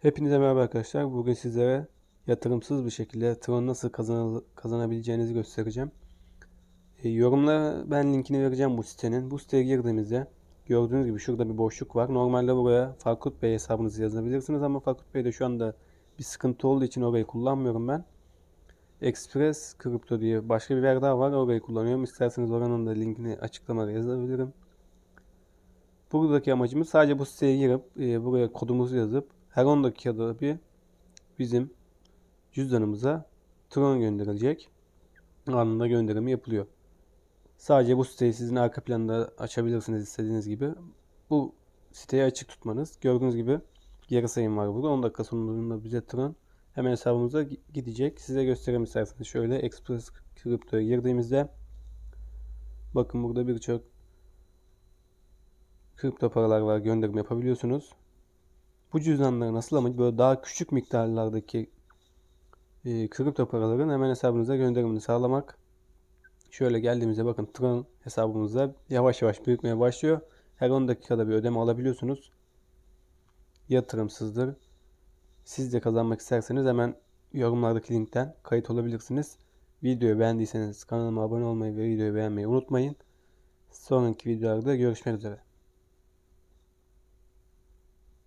Hepinize merhaba arkadaşlar. Bugün sizlere yatırımsız bir şekilde Tron nasıl kazanıl- kazanabileceğinizi göstereceğim. E, yorumlara ben linkini vereceğim bu sitenin. Bu siteye girdiğimizde gördüğünüz gibi şurada bir boşluk var. Normalde buraya Farkut Bey hesabınızı yazabilirsiniz ama Farkut Bey'de şu anda bir sıkıntı olduğu için orayı kullanmıyorum ben. Express Crypto diye başka bir yer daha var. Orayı kullanıyorum. İsterseniz oranın da linkini açıklamada yazabilirim. Buradaki amacımız sadece bu siteye girip e, buraya kodumuzu yazıp her 10 dakikada bir bizim cüzdanımıza Tron gönderilecek. Anında gönderimi yapılıyor. Sadece bu siteyi sizin arka planda açabilirsiniz istediğiniz gibi. Bu siteyi açık tutmanız. Gördüğünüz gibi geri sayım var burada. 10 dakika sonunda bize Tron hemen hesabımıza gi- gidecek. Size göstereyim isterseniz. Şöyle Express Crypto'ya girdiğimizde bakın burada birçok kripto paralar var. Gönderim yapabiliyorsunuz. Bu cüzdanların asıl amacı böyle daha küçük miktarlardaki e, kripto paraların hemen hesabınıza gönderimini sağlamak. Şöyle geldiğimizde bakın Tron hesabımızda yavaş yavaş büyütmeye başlıyor. Her 10 dakikada bir ödeme alabiliyorsunuz. Yatırımsızdır. Siz de kazanmak isterseniz hemen yorumlardaki linkten kayıt olabilirsiniz. Videoyu beğendiyseniz kanalıma abone olmayı ve videoyu beğenmeyi unutmayın. Sonraki videolarda görüşmek üzere.